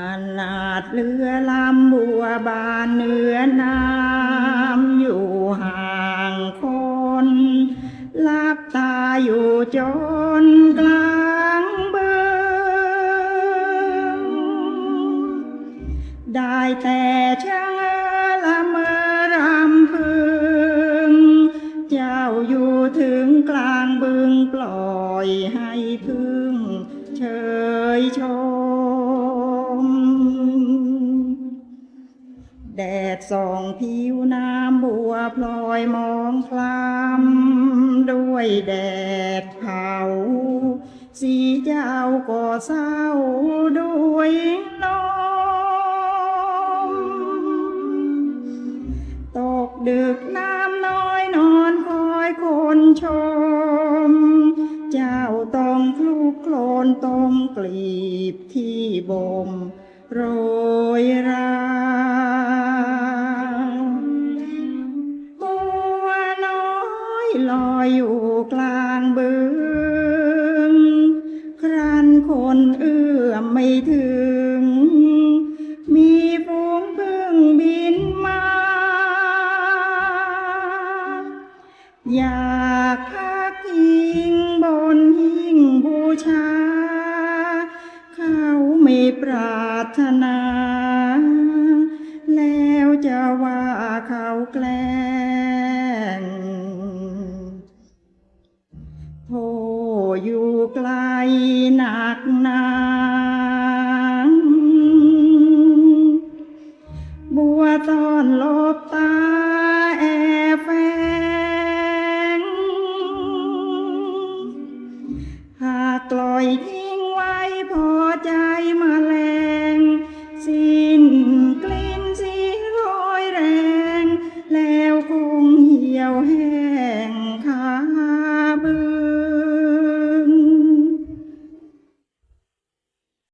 อานาดเรือลำบัวบานเหนือน้ำอยู่ห่างคนลับตาอยู่จนกลางเบืองได้แต่ชะเง้อละเมอรำพึง เจ้าอยู่ถึงกลางบึงปล่อยให้พึ่งเชยชม แดดส่องผิวน้ำบัวพลอยมองคล้ำด้วยแดดเผา สีเจ้าก็เศร้าด้วยลมตกดึกน้ำน้อยนอนคอยคนชม เจ้าต้องคลุกโคลนต้มกลีบที่บ่มโรยร ลอยอยู่กลางบึง ครันคนเอื้อมไม่ถึง มีฝูงพึ่งบินมา อยากพักพิงบนหิ้งบูชา เขาไม่ปรารถนา อยู่ไกลหนักหนาบัวซ่อนลบตาแอบแฝงหากลอยทิ้งไว้พอใจมาแรงสิ้นกลิ่นสีโรยแรง แล้วคงเหี่ยวแห้ง